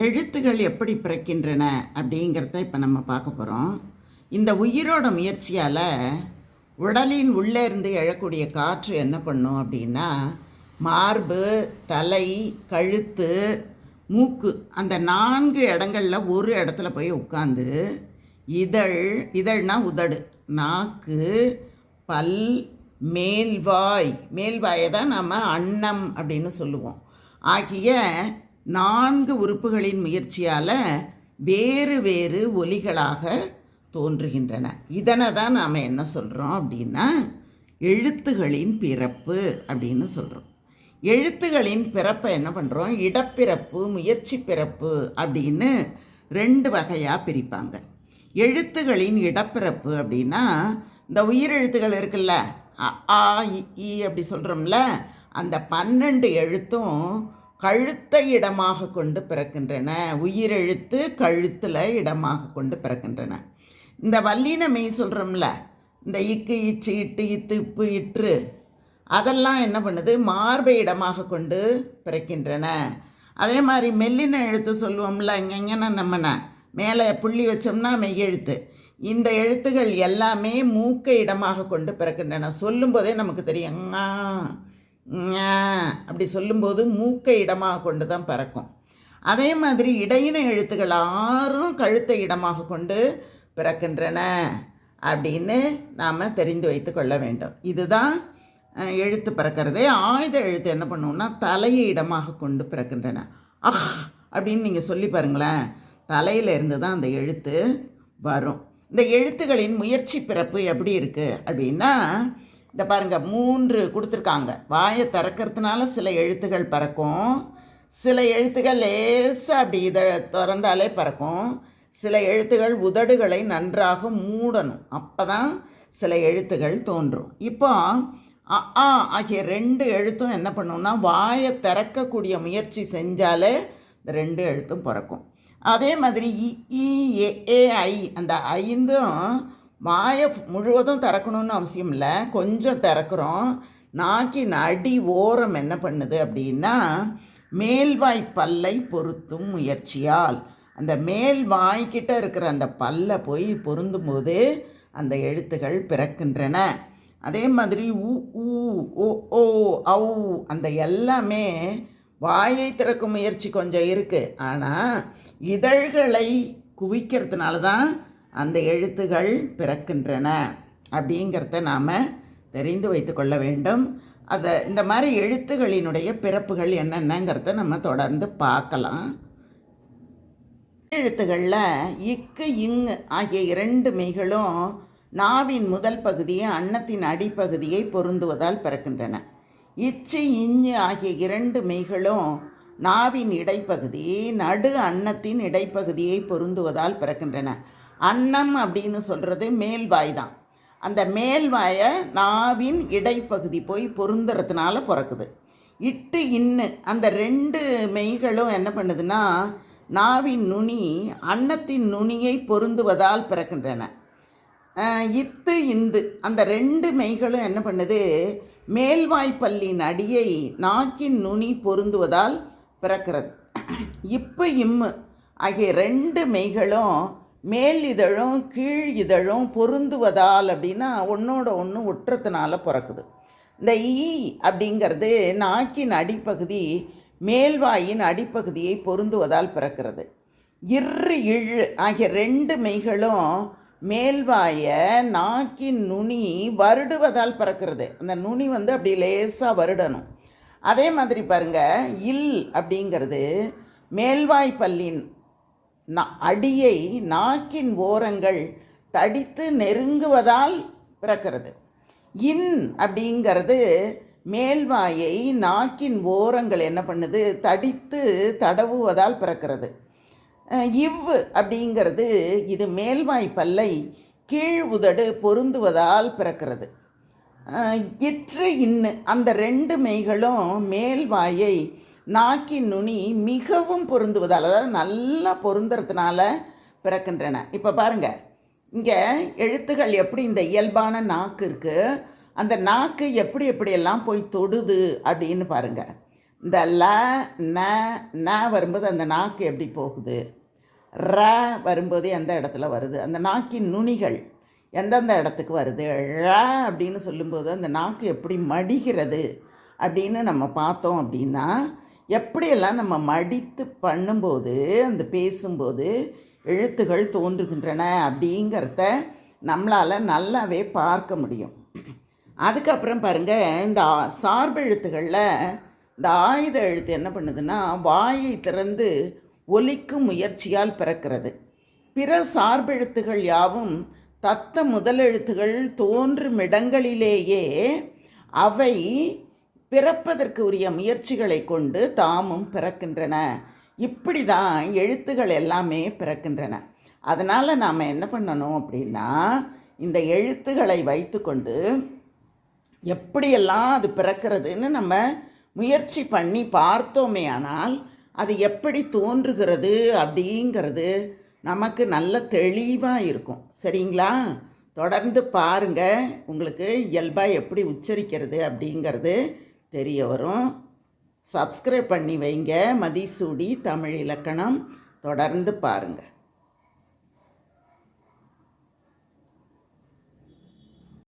எழுத்துகள் எப்படி பிறக்கின்றன அப்படிங்கிறத இப்போ நம்ம பார்க்க போகிறோம் இந்த உயிரோட முயற்சியால் உடலின் உள்ளே இருந்து எழக்கூடிய காற்று என்ன பண்ணும் அப்படின்னா மார்பு தலை கழுத்து மூக்கு அந்த நான்கு இடங்களில் ஒரு இடத்துல போய் உட்காந்து இதழ் இதழ்னா உதடு நாக்கு பல் மேல்வாய் மேல்வாயை தான் நாம் அன்னம் அப்படின்னு சொல்லுவோம். ஆகிய நான்கு உறுப்புகளின் முயற்சியால் வேறு வேறு ஒலிகளாக தோன்றுகின்றன. இதனை தான் நாம் என்ன சொல்கிறோம் அப்படின்னா எழுத்துகளின் பிறப்பு அப்படின்னு சொல்கிறோம் எழுத்துகளின் பிறப்பை என்ன பண்ணுறோம் இடப்பிறப்பு முயற்சி பிறப்பு அப்படின்னு ரெண்டு வகையாக பிரிப்பாங்க. எழுத்துகளின் இடப்பிறப்பு அப்படின்னா இந்த உயிரெழுத்துகள் இருக்குல்ல அ ஆ இ, அப்படி சொல்கிறோம்ல அந்த பன்னெண்டு எழுத்தும் கழுத்தை இடமாக கொண்டு பிறக்கின்றன. உயிரெழுத்து கழுத்தில் இடமாக கொண்டு பிறக்கின்றன. இந்த வல்லின மெய் சொல்கிறோம்ல இந்த இக்கு இச்சு இட்டு இத்து இப்பு இற்று அதெல்லாம் என்ன பண்ணுது? மார்பை இடமாக கொண்டு பிறக்கின்றன. அதே மாதிரி மெல்லின எழுத்து சொல்லுவோம்ல இங்கெங்கன்னா நம்மன மேலே புள்ளி வச்சோம்னா மெய்யெழுத்து. இந்த எழுத்துகள் எல்லாமே மூக்கை இடமாக கொண்டு பிறக்கின்றன. சொல்லும்போதே நமக்கு தெரியும் அப்படி சொல்லும்போது மூக்கை இடமாக கொண்டு தான் பிறக்கும். அதே மாதிரி இடையின எழுத்துக்கள் ஆறும் கழுத்தை இடமாக கொண்டு பிறக்கின்றன அப்படின்னு நாம் தெரிந்து வைத்து கொள்ள வேண்டும். இதுதான் எழுத்து பிறக்கிறதே. ஆயுத எழுத்து என்ன பண்ணுவோம்னா தலையை இடமாக கொண்டு பிறக்கின்றன. அஹ் அப்படின்னு நீங்கள் சொல்லி பாருங்களேன். தலையில இருந்து தான் அந்த எழுத்து வரும். இந்த எழுத்துகளின் முயற்சி பிறப்பு எப்படி இருக்குது அப்படின்னா இந்த பாருங்க மூன்று கொடுத்துருக்காங்க. வாயை திறக்கிறதுனால சில எழுத்துகள் பறக்கும். சில எழுத்துகள் லேசாக அப்படி இதை திறந்தாலே பறக்கும். சில எழுத்துகள் உதடுகளை நன்றாக மூடணும். அப்போ தான் சில எழுத்துகள் தோன்றும். இப்போ அ ஆ ஆகிய ரெண்டு எழுத்தும் என்ன பண்ணுன்னா வாயை திறக்கக்கூடிய முயற்சி செஞ்சாலே இந்த ரெண்டு எழுத்தும் பிறக்கும். அதே மாதிரி இ ஏ ஐ அந்த ஐந்தும் வாயை முழுவதும் திறக்கணும்னு அவசியம் இல்லை. கொஞ்சம் திறக்கிறோம். நாக்கின் அடி ஓரம் என்ன பண்ணுது அப்படின்னா மேல்வாய் பல்லை பொருத்தும் முயற்சியால். அந்த மேல் வாய்க்கிட்ட இருக்கிற அந்த பல்லை போய் பொருந்தும் போது அந்த எழுத்துகள் பிறக்கின்றன. அதே மாதிரி உ ஊ ஓ ஓ ஔ அந்த எல்லாமே வாயை திறக்கும் முயற்சி கொஞ்சம் இருக்குது ஆனால் இதழ்களை குவிக்கிறதுனால தான் அந்த எழுத்துகள் பிறக்கின்றன அப்படிங்கிறத நாம் தெரிந்து வைத்து கொள்ள வேண்டும். அதை இந்த மாதிரி எழுத்துகளினுடைய பிறப்புகள் என்னென்னங்கிறத நம்ம தொடர்ந்து பார்க்கலாம். எழுத்துகளில் இக்கு இங் ஆகிய இரண்டு மெய்களும் நாவின் முதல் பகுதியை அன்னத்தின் அடிப்பகுதியை பொருந்துவதால் பிறக்கின்றன. இச்சு இஞ்சு ஆகிய இரண்டு மெய்களும் நாவின் இடைப்பகுதி நடு அன்னத்தின் இடைப்பகுதியை பொருந்துவதால் பிறக்கின்றன. அன்னம் அப்படின்னு சொல்கிறது மேல்வாய் தான். அந்த மேல்வாயை நாவின் இடைப்பகுதி போய் பொருந்துறதுனால பிறக்குது. இட்டு இன்னு அந்த ரெண்டு மெய்களும் என்ன பண்ணுதுன்னா நாவின் நுனி அன்னத்தின் நுனியை பொருந்துவதால் பிறக்கின்றன. இத்து இந்து அந்த ரெண்டு மெய்களும் என்ன பண்ணுது மேல்வாய்ப்பல்லின் அடியை நாக்கின் நுனி பொருந்துவதால் பிறக்கிறது. இப்பு இம்மு ஆகிய ரெண்டு மெய்களும் மேல் இதழும் கீழ் இதழும் பொருந்துவதால் அப்படின்னா ஒன்றோட ஒன்று ஒட்டுறதுனால பிறக்குது. இந்த ஈ அப்படிங்கிறது நாக்கின் அடிப்பகுதி மேல்வாயின் அடிப்பகுதியை பொருந்துவதால் பிறக்கிறது. இரு இழு ஆகிய ரெண்டு மெய்களும் மேல்வாயை நாக்கின் நுனி வருடுவதால் பிறக்கிறது. அந்த நுனி வந்து அப்படி லேசாக வருடணும். அதே மாதிரி பாருங்கள் இல் அப்படிங்கிறது மேல்வாய் பல்லின் நா- அடியை நாக்கின் ஓரங்கள் தடித்து நெருங்குவதால் பிறக்கிறது. இன் அப்படிங்கிறது மேல்வாயை நாக்கின் ஓரங்கள் என்ன பண்ணுது? தடித்து தடவுவதால் பிறக்கிறது. இவ் அப்படிங்கிறது இது மேல்வாய் பல்லை கீழ் உதடு பொருந்துவதால் பிறக்கிறது. இற்று இன்னு அந்த ரெண்டு மெய்களும் மேல்வாயை நாக்கின் நுனி மிகவும் பொருந்துவதால் அதாவது நல்லா பொருந்துறதுனால பிறக்கின்றன. இப்போ பாருங்கள் இங்கே எழுத்துகள் எப்படி இந்த இயல்பான நாக்கு இருக்குது அந்த நாக்கு எப்படி எப்படியெல்லாம் போய் தொடுது அப்படின்னு பாருங்கள் இந்த ல ந ந வரும்போது அந்த நாக்கு எப்படி போகுது? ர வரும்போதே எந்த இடத்துல வருது? அந்த நாக்கின் நுனிகள் எந்தெந்த இடத்துக்கு வருது? ழ அப்படின்னு சொல்லும்போது அந்த நாக்கு எப்படி மடிகிறது அப்படின்னு நம்ம பார்த்தோம் அப்படின்னா எப்படியெல்லாம் நம்ம மடித்து பண்ணும்போது அந்த பேசும்போது எழுத்துகள் தோன்றுகின்றன அப்படிங்கிறத நம்மளால் நல்லாவே பார்க்க முடியும். அதுக்கப்புறம் பாருங்கள் இந்த ஆ- சார்பெழுத்துகளில் இந்த ஆயுத எழுத்து என்ன பண்ணுதுன்னா வாயை திறந்து ஒலிக்கும் முயற்சியால் பிறக்கிறது. பிற சார்பெழுத்துகள் யாவும் தத்த முதலெழுத்துகள் தோன்றும் இடங்களிலேயே அவை பிறப்பதற்கு உரிய முயற்சிகளை கொண்டு தாமும் பிறக்கின்றன. இப்படி தான் எழுத்துகள் எல்லாமே பிறக்கின்றன. அதனால் நாம் என்ன பண்ணணும் அப்படின்னா இந்த எழுத்துக்களை வைத்துக்கொண்டு எப்படியெல்லாம் அது பிறக்கிறதுன்னு நம்ம முயற்சி பண்ணி பார்த்தோமே ஆனால் அது எப்படி தோன்றுகிறது அப்படிங்கிறது நமக்கு நல்ல தெளிவாக இருக்கும். சரிங்களா? தொடர்ந்து பாருங்கள் உங்களுக்கு இயல்பாக எப்படி உச்சரிக்கிறது அப்படிங்கிறது தெரிய வரும் சப்ஸ்கிரைப் பண்ணி வைங்க. மதிசூடி தமிழ் இலக்கணம் தொடர்ந்து பாருங்கள்